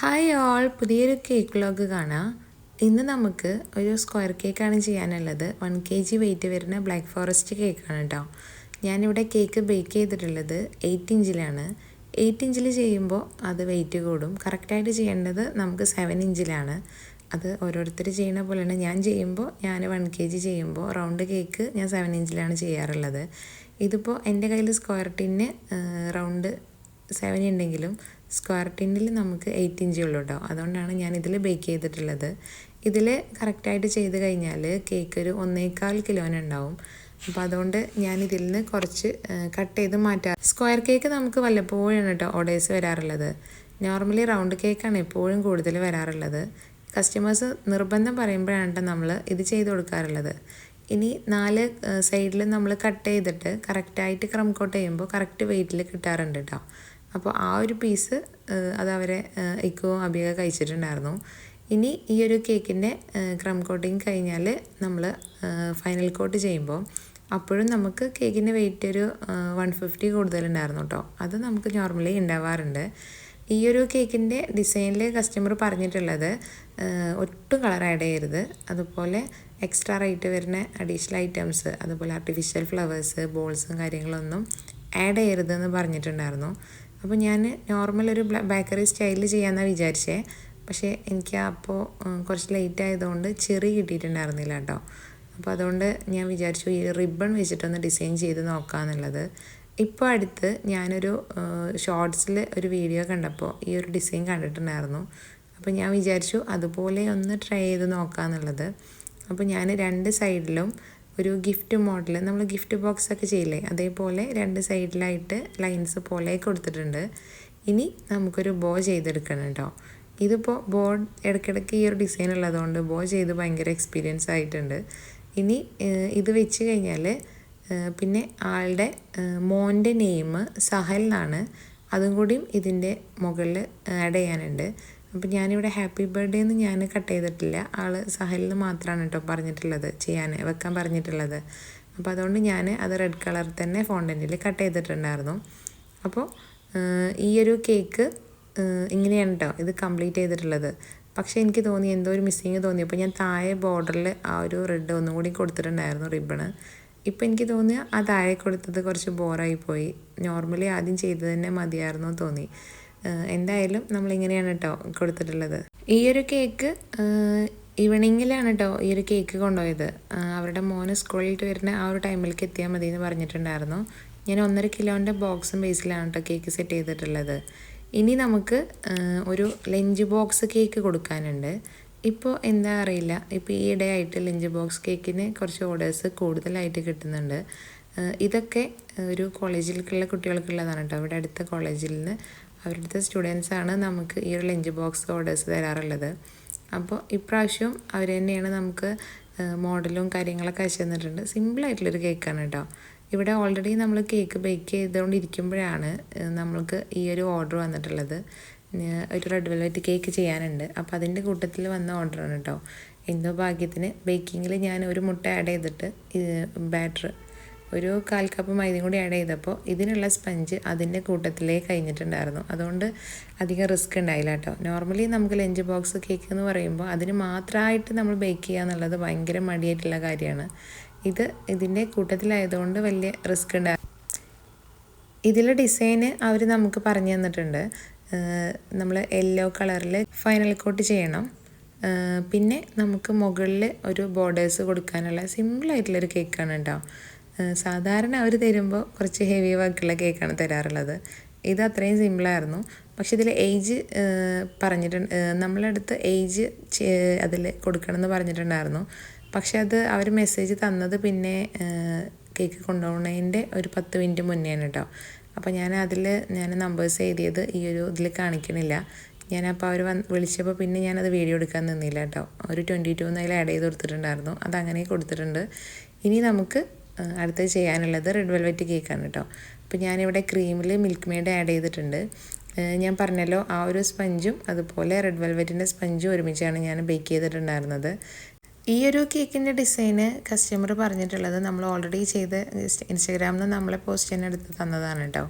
Hi all പുതിയൊരു cake vlog കാണാം. ഇന്ന് നമുക്ക് ഒരു സ്ക്വയർ കേക്കാണ് ചെയ്യാനുള്ളത്. വൺ കെ ജി വെയിറ്റ് വരുന്ന ബ്ലാക്ക് ഫോറസ്റ്റ് കേക്കാണ് കേട്ടോ ഞാനിവിടെ കേക്ക് ബേക്ക് ചെയ്തിട്ടുള്ളത് എയ്റ്റ് ഇഞ്ചിലാണ്. എയ്റ്റ് ഇഞ്ചിൽ ചെയ്യുമ്പോൾ അത് വെയിറ്റ് കൂടും. കറക്റ്റായിട്ട് ചെയ്യേണ്ടത് നമുക്ക് സെവൻ ഇഞ്ചിലാണ്. അത് ഓരോരുത്തർ ചെയ്യുന്ന പോലെയാണ്. ഞാൻ ചെയ്യുമ്പോൾ ഞാൻ വൺ കെ ജി ചെയ്യുമ്പോൾ റൗണ്ട് കേക്ക് ഞാൻ സെവൻ ഇഞ്ചിലാണ് ചെയ്യാറുള്ളത്. ഇതിപ്പോൾ എന്റെ കയ്യിൽ സ്ക്വയർ ടിന്ന് റൗണ്ട് സെവൻ ഉണ്ടെങ്കിലും സ്ക്വയർ ടിന്നിൽ നമുക്ക് എയ്റ്റ് ഇഞ്ചേ ഉള്ളൂ കേട്ടോ അതുകൊണ്ടാണ് ഞാൻ ഇതിൽ ബേക്ക് ചെയ്തിട്ടുള്ളത് ഇതിൽ കറക്റ്റായിട്ട് ചെയ്ത് കഴിഞ്ഞാൽ കേക്ക് ഒരു ഒന്നേകാൽ കിലോനുണ്ടാവും അപ്പോൾ അതുകൊണ്ട് ഞാൻ ഇതിൽ നിന്ന് കുറച്ച് കട്ട് ചെയ്ത് മാറ്റാം സ്ക്വയർ കേക്ക് നമുക്ക് വല്ലപ്പോഴാണ് കേട്ടോ ഓർഡേഴ്സ് വരാറുള്ളത്. നോർമലി റൗണ്ട് കേക്കാണ് എപ്പോഴും കൂടുതൽ വരാറുള്ളത്. കസ്റ്റമേഴ്സ് നിർബന്ധം പറയുമ്പോഴാണ് കേട്ടോ നമ്മൾ ഇത് ചെയ്ത് കൊടുക്കാറുള്ളത്. ഇനി നാല് സൈഡിൽ നമ്മൾ കട്ട് ചെയ്തിട്ട് കറക്റ്റായിട്ട് ക്രംകോട്ട് ചെയ്യുമ്പോൾ കറക്റ്റ് വെയിറ്റിൽ കിട്ടാറുണ്ട് കേട്ടോ അപ്പോൾ ആ ഒരു പീസ് അത് അവരെ ഇക്കവും അബിയൊക്കെ കഴിച്ചിട്ടുണ്ടായിരുന്നു. ഇനി ഈ ഒരു കേക്കിന്റെ ക്രം കോട്ടിങ് കഴിഞ്ഞാൽ നമ്മൾ ഫൈനൽ കോട്ട് ചെയ്യുമ്പോൾ അപ്പോഴും നമുക്ക് കേക്കിന്റെ വെയിറ്റ് ഒരു വൺ ഫിഫ്റ്റി കൂടുതലുണ്ടായിരുന്നു കേട്ടോ. അത് നമുക്ക് നോർമലി ഉണ്ടാവാറുണ്ട്. ഈ ഒരു കേക്കിന്റെ ഡിസൈനിൽ കസ്റ്റമർ പറഞ്ഞിട്ടുള്ളത് ഒട്ടും കളർ ആഡ് ചെയ്യരുത്. അതുപോലെ എക്സ്ട്രാ റേറ്റ് വരുന്ന അഡീഷണൽ ഐറ്റംസ് അതുപോലെ ആർട്ടിഫിഷ്യൽ ഫ്ലവേഴ്സ് ബോൾസും കാര്യങ്ങളൊന്നും ആഡ് ചെയ്യരുതെന്ന് പറഞ്ഞിട്ടുണ്ടായിരുന്നു. അപ്പോൾ ഞാൻ നോർമൽ ഒരു ബേക്കറി സ്റ്റൈലിൽ ചെയ്യാമെന്നാണ് വിചാരിച്ചേ. പക്ഷേ എനിക്ക് അപ്പോൾ കുറച്ച് ലേറ്റ് ആയതുകൊണ്ട് ചെറി കിട്ടിയിട്ടുണ്ടായിരുന്നില്ല കേട്ടോ അപ്പോൾ അതുകൊണ്ട് ഞാൻ വിചാരിച്ചു ഈ റിബൺ വെച്ചിട്ടൊന്ന് ഡിസൈൻ ചെയ്ത് നോക്കാമെന്നുള്ളത് ഇപ്പോൾ അടുത്ത് ഞാനൊരു ഷോർട്സിൽ ഒരു വീഡിയോ കണ്ടപ്പോൾ ഈ ഒരു ഡിസൈൻ കണ്ടിട്ടുണ്ടായിരുന്നു. അപ്പോൾ ഞാൻ വിചാരിച്ചു അതുപോലെ ഒന്ന് ട്രൈ ചെയ്ത് നോക്കാമെന്നുള്ളത് അപ്പോൾ ഞാൻ രണ്ട് സൈഡിലും ഒരു ഗിഫ്റ്റ് മോഡൽ നമ്മൾ ഗിഫ്റ്റ് ബോക്സ് ഒക്കെ ചെയ്യില്ലേ? അതേപോലെ രണ്ട് സൈഡിലായിട്ട് ലൈൻസ് പോലെ കൊടുത്തിട്ടുണ്ട്. ഇനി നമുക്കൊരു ബോ ചെയ്തെടുക്കണം കേട്ടോ ഇതിപ്പോൾ ബോ ഇടയ്ക്കിടയ്ക്ക് ഈ ഒരു ഡിസൈൻ ഉള്ളതുകൊണ്ട് ബോ ചെയ്ത് ഭയങ്കര എക്സ്പീരിയൻസ് ആയിട്ടുണ്ട്. ഇനി ഇത് വെച്ച് കഴിഞ്ഞാൽ പിന്നെ ആളുടെ മോന്റെ നെയിം സഹൽ എന്നാണ് അതും കൂടിയും ഇതിന്റെ മുകളിൽ ആഡ് ചെയ്യാനുണ്ട്. അപ്പോൾ ഞാനിവിടെ ഹാപ്പി ബർത്ത്ഡേ എന്ന് ഞാൻ കട്ട് ചെയ്തിട്ടില്ല. ആൾ സഹലിന് മാത്രമാണ് കേട്ടോ പറഞ്ഞിട്ടുള്ളത് ചെയ്യാൻ വെക്കാൻ പറഞ്ഞിട്ടുള്ളത്. അപ്പോൾ അതുകൊണ്ട് ഞാൻ അത് റെഡ് കളർ തന്നെ ഫോണ്ടന്റിൽ കട്ട് ചെയ്തിട്ടുണ്ടായിരുന്നു. അപ്പോൾ ഈ ഒരു കേക്ക് ഇങ്ങനെയാണ് കേട്ടോ ഇത് കംപ്ലീറ്റ് ചെയ്തിട്ടുള്ളത്. പക്ഷേ എനിക്ക് തോന്നി എന്തോ ഒരു മിസ്സിങ് തോന്നി. അപ്പോൾ ഞാൻ താഴെ ബോർഡറിൽ ആ ഒരു റെഡ് ഒന്നും കൂടി കൊടുത്തിട്ടുണ്ടായിരുന്നു റിബണ് ഇപ്പം എനിക്ക് തോന്നിയ ആ താഴെ കൊടുത്തത് കുറച്ച് ബോറായി പോയി. നോർമലി ആദ്യം ചെയ്തത് തന്നെ മതിയായിരുന്നു തോന്നി. എന്തായാലും നമ്മളിങ്ങനെയാണ് കേട്ടോ കൊടുത്തിട്ടുള്ളത്. ഈ ഒരു കേക്ക് ഈവനിങ്ങിലാണ് കേട്ടോ ഈ ഒരു കേക്ക് കൊണ്ടുപോയത്. അവരുടെ മോന് സ്കൂളിൽ വരുന്ന ആ ഒരു ടൈമിലേക്ക് എത്തിയാൽ മതി എന്ന് പറഞ്ഞിട്ടുണ്ടായിരുന്നു. ഞാൻ ഒന്നര കിലോന്റെ ബോക്സും ബേസിലാണ് കേട്ടോ കേക്ക് സെറ്റ് ചെയ്തിട്ടുള്ളത്. ഇനി നമുക്ക് ഒരു ലഞ്ച് ബോക്സ് കേക്ക് കൊടുക്കാനുണ്ട്. ഇപ്പോൾ എന്താ അറിയില്ല. ഇപ്പോൾ ഈ ഇടയായിട്ട് ലഞ്ച് ബോക്സ് കേക്കിന് കുറച്ച് ഓർഡേഴ്സ് കൂടുതലായിട്ട് കിട്ടുന്നുണ്ട്. ഇതൊക്കെ ഒരു കോളേജിലേക്കുള്ള കുട്ടികൾക്കുള്ളതാണ് കേട്ടോ ഇവിടെ അടുത്ത കോളേജിൽ നിന്ന് അവരുടെ സ്റ്റുഡൻസാണ് നമുക്ക് ഈ ഒരു ലഞ്ച് ബോക്സ് ഓർഡേഴ്സ് തരാറുള്ളത്. അപ്പോൾ ഇപ്രാവശ്യം അവർ തന്നെയാണ് നമുക്ക് മോഡലും കാര്യങ്ങളൊക്കെ അയച്ചു തന്നിട്ടുണ്ട്. സിമ്പിളായിട്ടുള്ളൊരു കേക്കാണ് കേട്ടോ ഇവിടെ ഓൾറെഡി നമ്മൾ കേക്ക് ബേക്ക് ചെയ്തുകൊണ്ടിരിക്കുമ്പോഴാണ് നമ്മൾക്ക് ഈ ഒരു ഓർഡർ വന്നിട്ടുള്ളത്. ഒരു റെഡ് വെൽവെറ്റ് കേക്ക് ചെയ്യാനുണ്ട്. അപ്പോൾ അതിന്റെ കൂട്ടത്തിൽ വന്ന ഓർഡറാണ് കേട്ടോ എന്തോ ഭാഗ്യത്തിന് ബേക്കിങ്ങിൽ ഞാൻ ഒരു മുട്ട ആഡ് ചെയ്തിട്ട് ബാറ്റർ ഒരു കാൽ കപ്പ് മൈദയും കൂടി ആഡ് ചെയ്തപ്പോൾ ഇതിനുള്ള സ്പഞ്ച് അതിന്റെ കൂട്ടത്തിലേ കഴിഞ്ഞിട്ടുണ്ടായിരുന്നു അതുകൊണ്ട് അധികം റിസ്ക് ഉണ്ടായില്ല കേട്ടോ. നോർമലി നമുക്ക് ലഞ്ച് ബോക്സ് കേക്ക് എന്ന് പറയുമ്പോൾ അതിന് മാത്രമായിട്ട് നമ്മൾ ബേക്ക് ചെയ്യുക എന്നുള്ളത് ഭയങ്കര മടിയായിട്ടുള്ള കാര്യമാണ്. ഇത് ഇതിന്റെ കൂട്ടത്തിലായതുകൊണ്ട് വലിയ റിസ്ക് ഉണ്ടായി ഇതിലെ ഡിസൈന് അവർ നമുക്ക് പറഞ്ഞു തന്നിട്ടുണ്ട്. നമ്മൾ യെല്ലോ കളറിൽ ഫൈനൽ കോട്ട് ചെയ്യണം. പിന്നെ നമുക്ക് മുകളിൽ ഒരു ബോർഡേഴ്സ് കൊടുക്കാനുള്ള സിമ്പിളായിട്ടുള്ളൊരു കേക്കാണ് കേട്ടോ. സാധാരണ അവർ തരുമ്പോൾ കുറച്ച് ഹെവി വർക്കുള്ള കേക്കാണ് തരാറുള്ളത്. ഇത് അത്രയും സിമ്പിളായിരുന്നു പക്ഷെ ഇതിൽ ഏജ് പറഞ്ഞിട്ടുണ്ട് നമ്മളടുത്ത് ഏജ് അതിൽ കൊടുക്കണം എന്ന് പറഞ്ഞിട്ടുണ്ടായിരുന്നു. പക്ഷെ അത് അവർ മെസ്സേജ് തന്നത് പിന്നെ കേക്ക് കൊണ്ടുപോകുന്നതിന്റെ ഒരു പത്ത് മിനിറ്റ് മുന്നെയാണ് കേട്ടോ അപ്പോൾ ഞാൻ അതിൽ ഞാൻ നമ്പേഴ്സ് എഴുതിയത് ഈ ഒരു ഇതിൽ കാണിക്കണില്ല. ഞാനപ്പോൾ അവർ വന്ന് വിളിച്ചപ്പോൾ പിന്നെ ഞാനത് വീഡിയോ എടുക്കാൻ നിന്നില്ല കേട്ടോ ഒരു ട്വന്റി ടു എന്നതിൽ ആഡ് ചെയ്ത് കൊടുത്തിട്ടുണ്ടായിരുന്നു. അതങ്ങനെ കൊടുത്തിട്ടുണ്ട്. ഇനി നമുക്ക് അടുത്തത് ചെയ്യാനുള്ളത് റെഡ് വെൽവെറ്റ് കേക്കാണ് കേട്ടോ അപ്പോൾ ഞാനിവിടെ ക്രീമിൽ മിൽക്ക് മെയ്ഡ് ആഡ് ചെയ്തിട്ടുണ്ട്. ഞാൻ പറഞ്ഞല്ലോ ആ ഒരു സ്പഞ്ചും അതുപോലെ റെഡ് വെൽവെറ്റിന്റെ സ്പഞ്ചും ഒരുമിച്ചാണ് ഞാൻ ബേക്ക് ചെയ്തിട്ടുണ്ടായിരുന്നത്. ഈ ഒരു കേക്കിന്റെ ഡിസൈന് കസ്റ്റമർ പറഞ്ഞിട്ടുള്ളത് നമ്മൾ ഓൾറെഡി ചെയ്ത് ഇൻസ്റ്റഗ്രാമിൽ നിന്ന് നമ്മളെ പോസ്റ്റ് തന്നെ എടുത്ത് തന്നതാണ് കേട്ടോ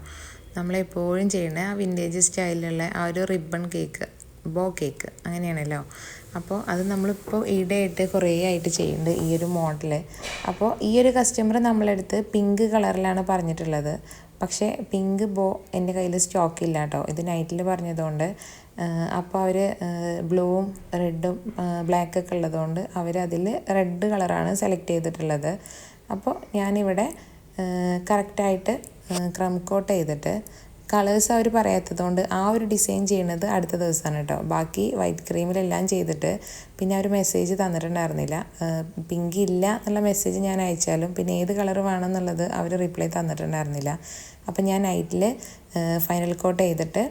നമ്മളെപ്പോഴും ചെയ്യുന്ന ആ വിന്റേജ് സ്റ്റൈലിലുള്ള ആ ഒരു റിബൺ കേക്ക് ബോ കേക്ക് അങ്ങനെയാണല്ലോ. അപ്പോൾ അത് നമ്മളിപ്പോൾ ഈടെയായിട്ട് കുറേ ആയിട്ട് ചെയ്യുന്നുണ്ട് ഈ ഒരു മോഡൽ അപ്പോൾ ഈ ഒരു കസ്റ്റമർ നമ്മളെടുത്ത് പിങ്ക് കളറിലാണ് പറഞ്ഞിട്ടുള്ളത്. പക്ഷേ പിങ്ക് ബോ എന്റെ കയ്യിൽ സ്റ്റോക്ക് ഇല്ല കേട്ടോ. ഇത് നൈറ്റിൽ പറഞ്ഞതുകൊണ്ട് അപ്പോൾ അവർ ബ്ലൂവും റെഡും ബ്ലാക്കൊക്കെ ഉള്ളതുകൊണ്ട് അവരതിൽ റെഡ് കളറാണ് സെലക്ട് ചെയ്തിട്ടുള്ളത്. അപ്പോൾ ഞാനിവിടെ കറക്റ്റായിട്ട് ക്രംകോട്ട് ചെയ്തിട്ട് കളേഴ്സ് അവർ പറയാത്തതുകൊണ്ട് ആ ഒരു ഡിസൈൻ ചെയ്യുന്നത് അടുത്ത ദിവസമാണ് കേട്ടോ. ബാക്കി വൈറ്റ് ക്രീമിലെല്ലാം ചെയ്തിട്ട് പിന്നെ അവർ മെസ്സേജ് തന്നിട്ടുണ്ടായിരുന്നില്ല. പിങ്ക് ഇല്ല എന്നുള്ള മെസ്സേജ് ഞാൻ അയച്ചാലും പിന്നെ ഏത് കളർ വേണമെന്നുള്ളത് അവർ റിപ്ലൈ തന്നിട്ടുണ്ടായിരുന്നില്ല. അപ്പം ഞാൻ നൈറ്റിൽ ഫൈനൽ കോട്ട് ചെയ്തിട്ട്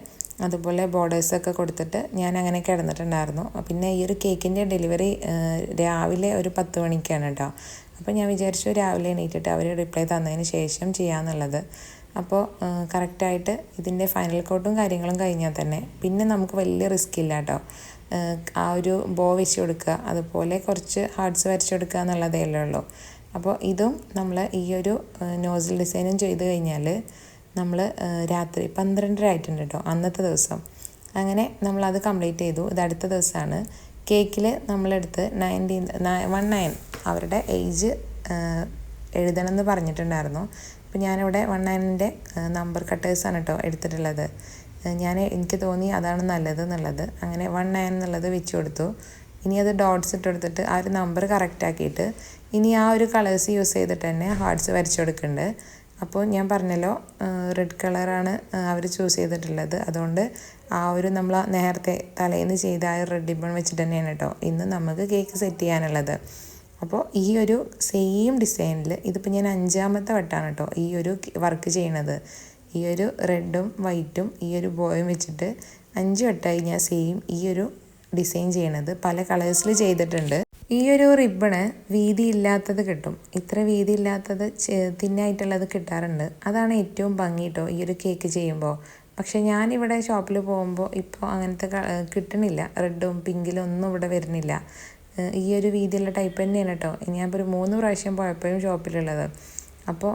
അതുപോലെ ബോർഡേഴ്സൊക്കെ കൊടുത്തിട്ട് ഞാൻ അങ്ങനെ കിടന്നിട്ടുണ്ടായിരുന്നു. പിന്നെ ഈ ഒരു കേക്കിന്റെ ഡെലിവറി രാവിലെ ഒരു പത്ത് മണിക്കാണ് കേട്ടോ. അപ്പോൾ ഞാൻ വിചാരിച്ചു രാവിലെ എണീറ്റിട്ട് അവർ റിപ്ലൈ തന്നതിന് ശേഷം ചെയ്യാമെന്നുള്ളത് അപ്പോൾ കറക്റ്റായിട്ട് ഇതിന്റെ ഫൈനൽ കോട്ടും കാര്യങ്ങളും കഴിഞ്ഞാൽ തന്നെ പിന്നെ നമുക്ക് വലിയ റിസ്ക് ഇല്ല കേട്ടോ. ആ ഒരു ബോ വെച്ച് കൊടുക്കുക അതുപോലെ കുറച്ച് ഹാർട്സ് വരച്ച് കൊടുക്കുക എന്നുള്ളതേ ഉള്ളൂ. അപ്പോൾ ഇതും നമ്മൾ ഈ ഒരു നോസിൽ ഡിസൈനും ചെയ്ത് കഴിഞ്ഞാൽ നമ്മൾ രാത്രി പന്ത്രണ്ടര ആയിട്ടുണ്ട് കേട്ടോ അന്നത്തെ ദിവസം. അങ്ങനെ നമ്മളത് കംപ്ലീറ്റ് ചെയ്തു. ഇത് അടുത്ത ദിവസമാണ്. കേക്കിൽ നമ്മളെടുത്ത് നയന്റീൻ വൺ നയൻ അവരുടെ ഏജ് എഴുതണമെന്ന് പറഞ്ഞിട്ടുണ്ടായിരുന്നു. അപ്പോൾ ഞാനിവിടെ വൺ നയനിന്റെ നമ്പർ കട്ടേഴ്സാണ് കേട്ടോ എടുത്തിട്ടുള്ളത്. ഞാൻ എനിക്ക് തോന്നി അതാണ് നല്ലത് എന്നുള്ളത്. അങ്ങനെ വൺ നയൻ എന്നുള്ളത് വെച്ച് കൊടുത്തു. ഇനി അത് ഡോട്ട്സ് ഇട്ട് കൊടുത്തിട്ട് ആ ഒരു നമ്പർ കറക്റ്റ് ആക്കിയിട്ട് ഇനി ആ ഒരു കളേഴ്സ് യൂസ് ചെയ്തിട്ട് തന്നെ ഹാർട്സ് വരച്ചു കൊടുക്കുന്നുണ്ട് അപ്പോൾ ഞാൻ പറഞ്ഞല്ലോ റെഡ് കളറാണ് അവർ ചൂസ് ചെയ്തിട്ടുള്ളത്. അതുകൊണ്ട് ആ ഒരു നമ്മൾ നേരത്തെ തലേന്ന് ചെയ്ത ആ ഒരു റെഡ് റിബൺ വെച്ചിട്ട് തന്നെയാണ് കേട്ടോ ഇന്ന് നമുക്ക് കേക്ക് സെറ്റ് ചെയ്യാനുള്ളത്. അപ്പോൾ ഈ ഒരു സെയിം ഡിസൈനിൽ ഇതിപ്പോൾ ഞാൻ അഞ്ചാമത്തെ വട്ടമാണ് കേട്ടോ ഈ ഒരു വർക്ക് ചെയ്യണത്. ഈ ഒരു റെഡും വൈറ്റും ഈ ഒരു ബോയും വെച്ചിട്ട് അഞ്ച് വട്ടമായി ഞാൻ സെയിം ഈ ഒരു ഡിസൈൻ ചെയ്യണത്. പല കളേഴ്സിൽ ചെയ്തിട്ടുണ്ട്. ഈ ഒരു റിബണ് വീതി ഇല്ലാത്തത് കിട്ടും. ഇത്ര വീതി ഇല്ലാത്തത് തിന്നായിട്ടുള്ളത് കിട്ടാറുണ്ട്. അതാണ് ഏറ്റവും ഭംഗി കേട്ടോ ഈ ഒരു കേക്ക് ചെയ്യുമ്പോൾ പക്ഷേ ഞാനിവിടെ ഷോപ്പിൽ പോകുമ്പോൾ ഇപ്പോൾ അങ്ങനത്തെ കിട്ടണില്ല. റെഡും പിങ്കിലും ഒന്നും ഇവിടെ വരുന്നില്ല. ഈ ഒരു രീതിയിലുള്ള ടൈപ്പ് തന്നെയാണ് കേട്ടോ ഞാനിപ്പോൾ ഒരു മൂന്ന് പ്രാവശ്യം പോയപ്പോഴും ഷോപ്പിലുള്ളത്. അപ്പോൾ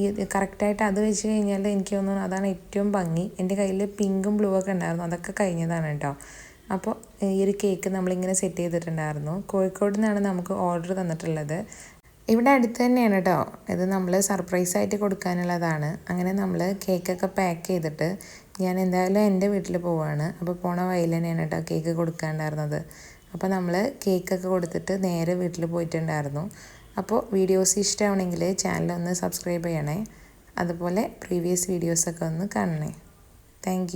ഈ കറക്റ്റായിട്ട് അത് വെച്ച് കഴിഞ്ഞാൽ എനിക്ക് തോന്നുന്നു അതാണ് ഏറ്റവും ഭംഗി. എന്റെ കയ്യിൽ പിങ്കും ബ്ലൂ ഒക്കെ ഉണ്ടായിരുന്നു. അതൊക്കെ കഴിഞ്ഞതാണ് കേട്ടോ അപ്പോൾ ഈ ഒരു കേക്ക് നമ്മളിങ്ങനെ സെറ്റ് ചെയ്തിട്ടുണ്ടായിരുന്നു. കോഴിക്കോട് നിന്നാണ് നമുക്ക് ഓർഡർ തന്നിട്ടുള്ളത്. ഇവിടെ അടുത്ത് തന്നെയാണ് കേട്ടോ ഇത് നമ്മൾ സർപ്രൈസ് ആയിട്ട് കൊടുക്കാനുള്ളതാണ്. അങ്ങനെ നമ്മൾ കേക്കൊക്കെ പാക്ക് ചെയ്തിട്ട് ഞാൻ എന്തായാലും എന്റെ വീട്ടിൽ പോവുകയാണ് അപ്പോൾ പോണ വഴിയിൽ തന്നെയാണ് കേട്ടോ കേക്ക് കൊടുക്കാനുണ്ടായിരുന്നത്. അപ്പോൾ നമ്മൾ കേക്കൊക്കെ കൊടുത്തിട്ട് നേരെ വീട്ടിൽ പോയിട്ടുണ്ടായിരുന്നു. അപ്പോൾ വീഡിയോസ് ഇഷ്ടമാണെങ്കിൽ ചാനൽ ഒന്ന് സബ്സ്ക്രൈബ് ചെയ്യണേ. അതുപോലെ പ്രീവിയസ് വീഡിയോസൊക്കെ ഒന്ന് കാണണേ. താങ്ക്